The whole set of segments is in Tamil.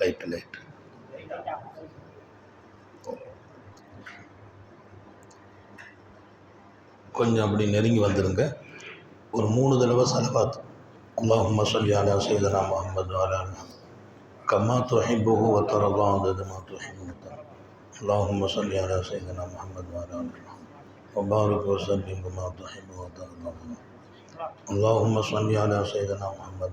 லைட்டு லைட்டு கொஞ்சம் அப்படி நெருங்கி வந்துடுங்க ஒரு மூணு தடவை சலவாத் அல்லாஹும்ம சொல்லி அலா சைதனா முகமது அலா கம்மா துஹிப்புஹு வ தரல்லா அதது மா துஹிப்பு அல்லாஹும்ம சொல்லி அலா சைதனா முகமது அலா وبارك وسلم كما تحب وترضى اللهم صل على سيدنا محمد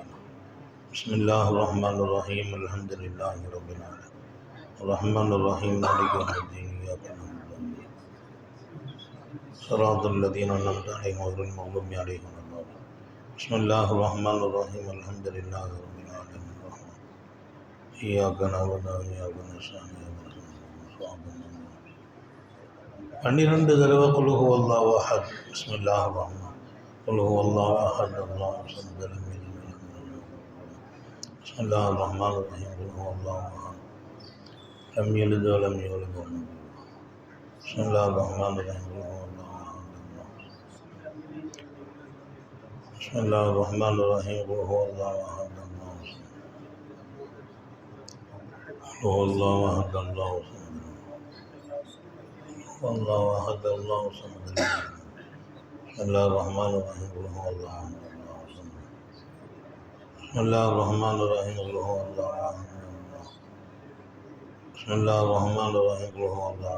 بسم الله الرحمن الرحيم الحمد لله رب العالمين الرحمن الرحيم مالك يوم الدين إياك نعبد وإياك صراط الذين أنعمت عليهم غير المغضوب عليهم ولا الضالين بسم الله الرحمن الرحيم الحمد لله رب العالمين الرحمن إياك نعبد وإياك نستعين اهدنا الصراط المستقيم பன்னிரண்டு தடவை குலுகு அல்லாஹ் அஹத் பிஸ்மில்லாஹ் ரஹ்மான் குலுகு அல்லாஹ் அஹத் அல்லாஹ் சமத் الله الرحمن الرحيم قل هو الله أحد. لم يلد ولم يولد ولم يولد بسم الله الرحمن الرحيم قل هو الله أحد. بسم الله الرحمن الرحيم قل هو الله أحد قل هو الله أحد الله صمد الله أحد الله صمد بسم الله الرحمن الرحيم قل هو الله أحد. اللہ الرحمن الرحیم اللہ اللہ بسم اللہ الرحمن الرحیم اللہ اللہ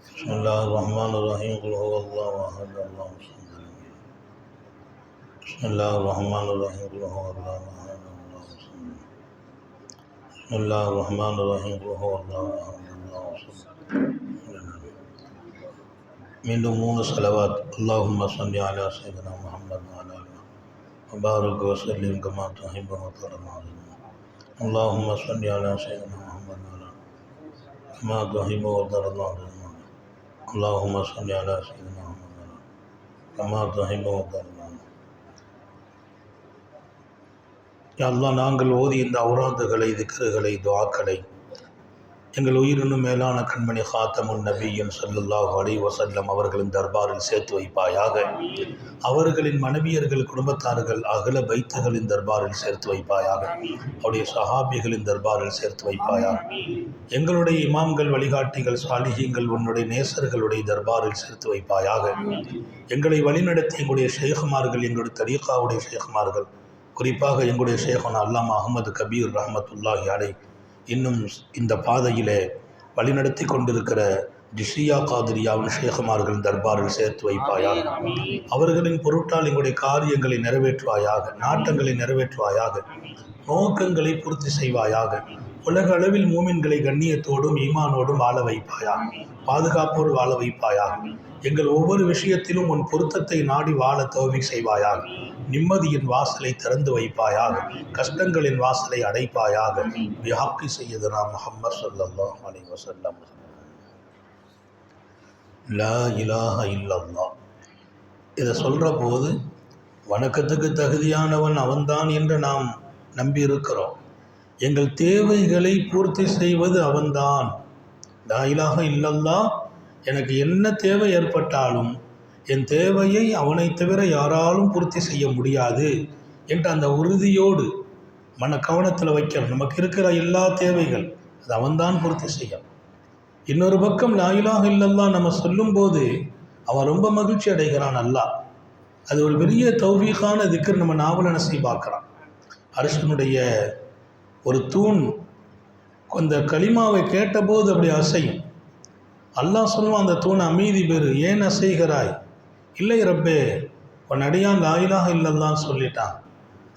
بسم اللہ الرحمن الرحیم اللہ اللہ احد اللہ بسم اللہ الرحمن الرحیم اللہ اللہ احد اللہ بسم اللہ الرحمن الرحیم اللہ اللہ احد اللہ میندو مون صلوات اللہم صلی علی سیدنا محمد وعلی وبارك وسلم كما تحب وترضى اللهم صل على سيدنا محمد وعلى كما تحب وترضى اللهم صل على سيدنا محمد كما تحب وترضى யா அல்லாஹ் நாங்கள் ஓதி இந்த அவுராதுகளை திக்கர்களை துவாக்களை எங்கள் உயிரினும் மேலான கண்மணி ஹாத்தமுன் நபியும் சல்லுல்லாஹ் அலி வசல்லம் அவர்களின் தர்பாரில் சேர்த்து வைப்பாயாக. அவர்களின் மனைவியர்கள் குடும்பத்தார்கள் அகல பைத்துகளின் தர்பாரில் சேர்த்து வைப்பாயாக. அவருடைய சஹாபிகளின் தர்பாரில் சேர்த்து வைப்பாயாக. எங்களுடைய இமாம்கள் வழிகாட்டிகள் சாலிஹிங்கள் உன்னுடைய நேசர்களுடைய தர்பாரில் சேர்த்து வைப்பாயாக. எங்களை வழிநடத்தி எங்களுடைய ஷேகுமார்கள் எங்களுடைய தரீகாவுடைய ஷேகுமார்கள் குறிப்பாக எங்களுடைய ஷேகன் அல்லாமா அகமது கபீர் ரஹமத்துல்லாஹி அலை இன்னும் இந்த பாதையிலே வழிநடத்தி கொண்டிருக்கிற ஜிஷியா காதிரியாவின் ஷேகுமார்களின் தர்பாரில் சேர்த்து வைப்பாயாக. அவர்களின் பொருட்டால் எங்களுடைய காரியங்களை நிறைவேற்றுவாயாக நாட்டங்களை நிறைவேற்றுவாயாக நோக்கங்களை பூர்த்தி செய்வாயாக உலக அளவில் மூமின்களை கண்ணியத்தோடும் ஈமானோடும் வாழ வைப்பாயாக பாதுகாப்போடு வாழ வைப்பாயாக. எங்கள் ஒவ்வொரு விஷயத்திலும் உன் பொருத்தத்தை நாடி வாழ தோவி செய்வாயாக. நிம்மதியின் வாசலை திறந்து வைப்பாயாக. கஷ்டங்களின் வாசலை அடைப்பாயாக. வியாக்கி செய்யதுனா முகம்மது சொல்லல்லாஹ் அலை வசல்லம் லா இலாஹ இல்லல்லா இதை சொல்கிற போது வணக்கத்துக்கு தகுதியானவன் அவன்தான் என்று நாம் நம்பியிருக்கிறோம். எங்கள் தேவைகளை பூர்த்தி செய்வது அவன்தான். லா இலாஹ இல்லல்லா எனக்கு என்ன தேவை ஏற்பட்டாலும் என் தேவையை அவனை தவிர யாராலும் பூர்த்தி செய்ய முடியாது என்ற அந்த உறுதியோடு மன கவனத்தில் வைக்கணும். நமக்கு இருக்கிற எல்லா தேவைகள் அது அவன்தான் பூர்த்தி செய்யும். இன்னொரு பக்கம் லாயிலாக இல்லல்லா நம்ம சொல்லும்போது அவன் ரொம்ப மகிழ்ச்சி அடைகிறான் அல்லா அது ஒரு பெரிய தௌவீகான திக்கர் நம்ம நாவல நசி பார்க்குறான். அரசனுடைய ஒரு தூண் அந்த களிமாவை கேட்டபோது அப்படி அசையும். அல்லாஹ் சொல்லுவான் அந்த தூண் அமைதி பெறு ஏன் அசைகிறாய்? இல்லை ரப்பே உன் அடியான் லாயிலாக இல்லல்லான்னு சொல்லிட்டான்.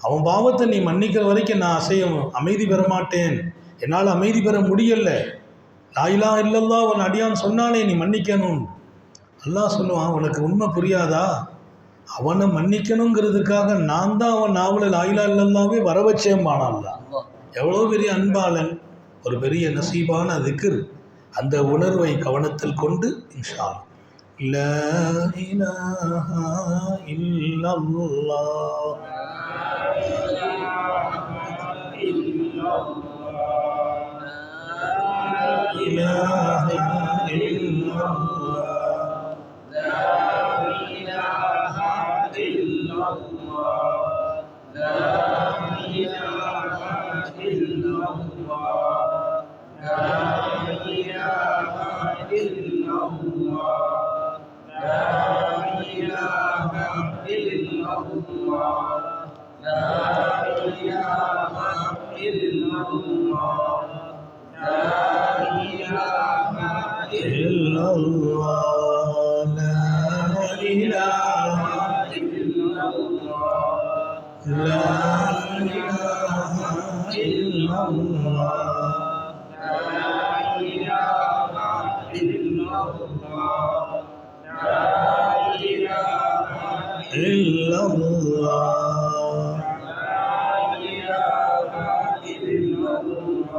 அவன் பாவத்தை நீ மன்னிக்கிற வரைக்கும் நான் அசைய அமைதி பெற மாட்டேன். என்னால் அமைதி பெற முடியல. லாயிலா இல்லல்லா உன் அடியான் சொன்னாலே நீ மன்னிக்கணும். அல்லாஹ் சொல்லுவான் உனக்கு உண்மை புரியாதா? அவனை மன்னிக்கணுங்கிறதுக்காக நான் தான் அவன் நாவல லாயிலா இல்லல்லாவே வர வச்சேன் வச்சேன்பானான்ல எவ்வளோ பெரிய அன்பாளன் ஒரு பெரிய நசீபான திக்ர். அந்த உணர்வை கவனத்தில் கொண்டு இன்ஷா இல்லா Allah.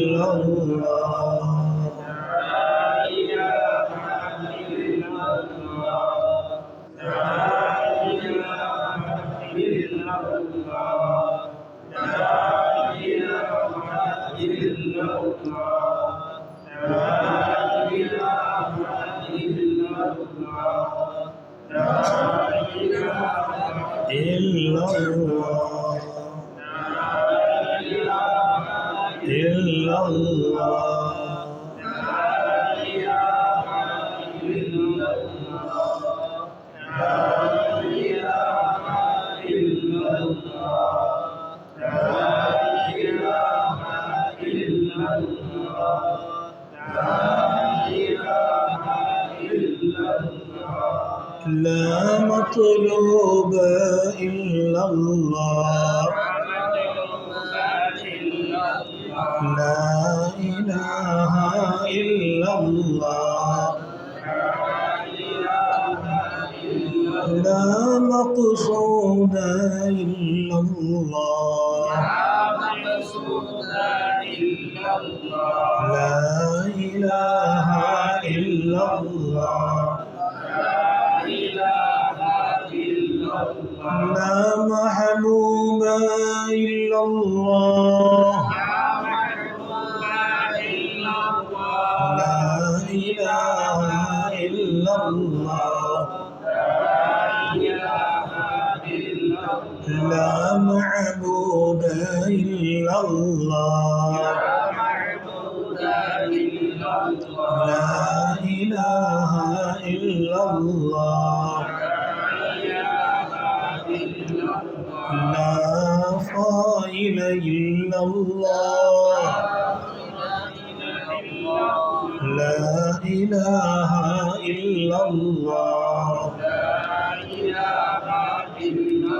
لا مطلوب إلا الله. مقصود إلا الله لا إله إلا الله لا محبوب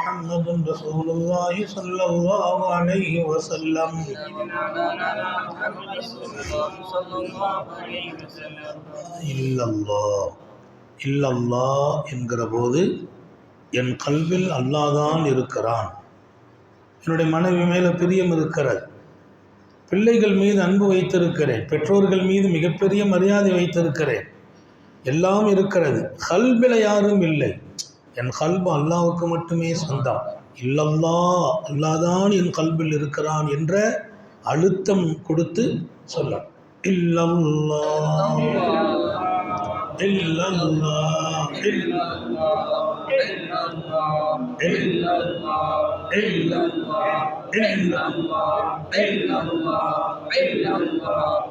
محمد رسول الله صلى الله عليه وسلم இல்லல்லா இல்லல்லா என்கிற போது என் கல்வில் அல்லாதான் இருக்கிறான் என்னுடைய மனைவி மேலே பிரியம் இருக்கிறது பிள்ளைகள் மீது அன்பு வைத்திருக்கிறேன் பெற்றோர்கள் மீது மிகப்பெரிய மரியாதை வைத்திருக்கிறேன் எல்லாம் இருக்கிறது கல்வில யாரும் இல்லை என் கல்பு அல்லாவுக்கு மட்டுமே சொந்தம் இல்லல்லா அல்லாதான் என் கல்பில் இருக்கிறான் என்ற அழுத்தம் கொடுத்து சொல்ல இல்லல்லா இல்லல்லா இல்லல்லா இல்லல்லா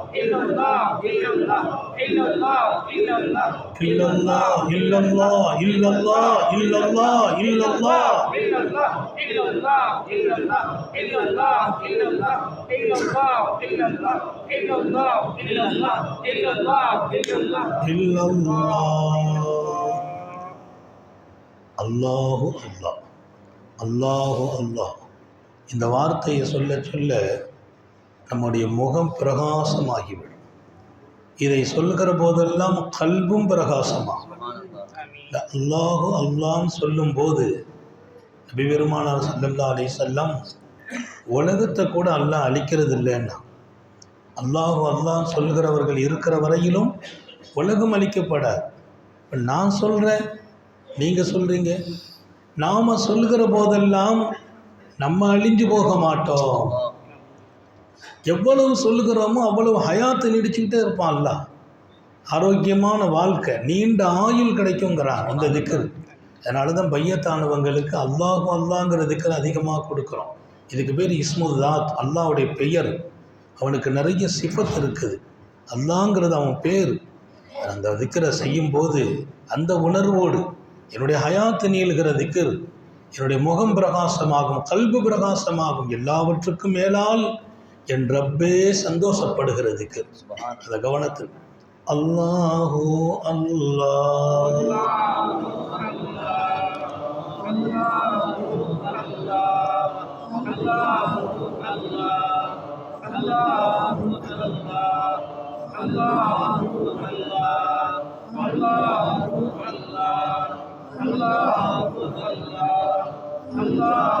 அல்லாஹு அல்லாஹ் அல்லாஹு அல்லாஹ் இந்த வார்த்தையை சொல்ல சொல்ல நம்முடைய முகம் பிரகாசமாகிவிடும். இதை சொல்லுகிற போதெல்லாம் கல்வும் பிரகாசமாகும். அல்லாஹு அல்லான்னு சொல்லும்போது நபி பெருமானார் சல்லல்லா அலி செல்லம் உலகத்தை கூட அல்லாஹ் அழிக்கிறது இல்லைன்னா அல்லாஹு அல்லாஹ் சொல்கிறவர்கள் இருக்கிற வரையிலும் உலகம் அழிக்கப்படாது. இப்போ நான் சொல்கிறேன் நீங்கள் சொல்கிறீங்க நாம் சொல்கிற போதெல்லாம் நம்ம அழிஞ்சு போக மாட்டோம். எவ்வளவு சொல்லுகிறோமோ அவ்வளவு ஹயாத்து நீடிச்சுக்கிட்டே இருப்பான் அல்ல ஆரோக்கியமான வாழ்க்கை நீண்ட ஆயுள் கிடைக்குங்கிறான் அந்த திக்கர் அதனால தான் பையத்தானவங்களுக்கு அல்லாஹு அல்லாங்கிற திக்கர் அதிகமாக கொடுக்குறோம். இதுக்கு பேர் இஸ்முதாத் அல்லாஹ்வுடைய பெயர். அவனுக்கு நிறைய சிஃபத் இருக்குது. அல்லாங்கிறது அவன் பேர். அந்த திக்கரை செய்யும்போது அந்த உணர்வோடு என்னுடைய ஹயாத்து நீளுகிற திக்கர் என்னுடைய முகம் பிரகாசமாகும் கல்பு பிரகாசமாகும் எல்லாவற்றுக்கும் மேலால் என் ரப்பே சந்தோஷப்படுகிறதுக்கு. அந்த கவனத்தில். அல்லாஹோ அல்லாஹ். Allah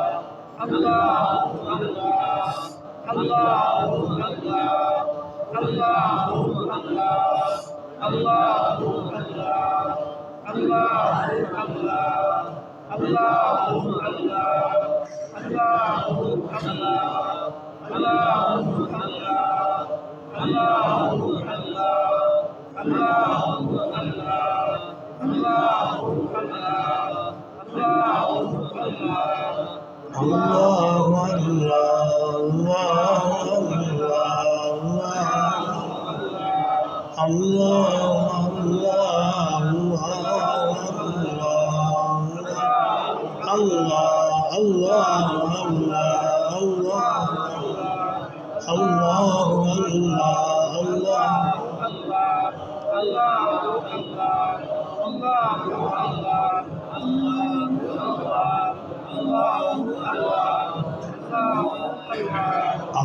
Allah Allah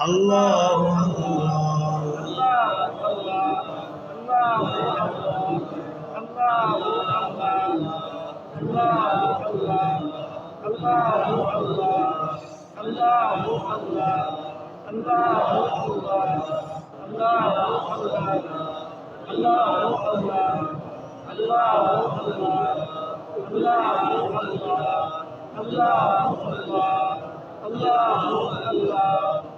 আল্লাহ Allah Allah Allah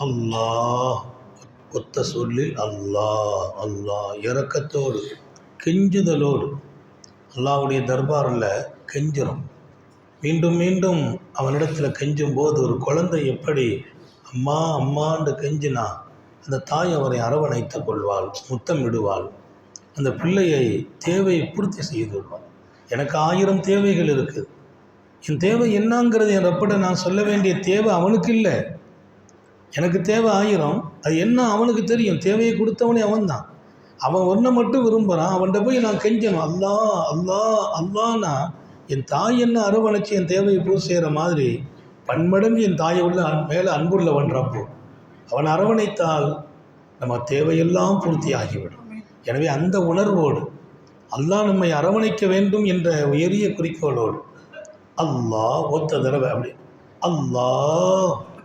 Allah ஒத்த சொல்லில் அல்லாஹ் அல்லாஹ் இறக்கத்தோடு கெஞ்சுதலோடு. அல்லாவுடைய தர்பாரில் கெஞ்சிரும் மீண்டும் மீண்டும் அவனிடத்தில் கெஞ்சும் போது ஒரு குழந்தை எப்படி அம்மா அம்மாண்டு கெஞ்சினா அந்த தாய் அவரை அரவணைத்துக் கொள்வாள் முத்தமிடுவாள் அந்த பிள்ளையை தேவையை பூர்த்தி செய்து விடுவாள் எனக்கு ஆயிரம் தேவைகள் இருக்குது என் தேவை என்னங்கிறது என் ரப்பிட நான் சொல்ல வேண்டிய தேவை அவனுக்கு இல்லை. எனக்கு தேவை ஆயிரம் அது என்ன அவனுக்கு தெரியும்? தேவையை கொடுத்தவனே அவன்தான். அவன் ஒன்றை மட்டும் விரும்புகிறான் அவன்கிட்ட போய் நான் கெஞ்சணும். அல்லா அல்லா அல்லான்னா என் தாய் என்ன அரவணைச்சி என் தேவையை பூர்த்தி செய்கிற மாதிரி பன்மடங்கு என் தாயை உள்ள அன் மேலே அன்புள்ளவன்றப்போ அவன் அரவணைத்தால் நம்ம தேவையெல்லாம் பூர்த்தி ஆகிவிடும். எனவே அந்த உணர்வோடு அல்லாஹ் நம்மை அரவணைக்க வேண்டும் என்ற உயரிய குறிக்கோளோடு அல்லாஹ் ஒத்த தடவை அப்படி அல்லாஹ்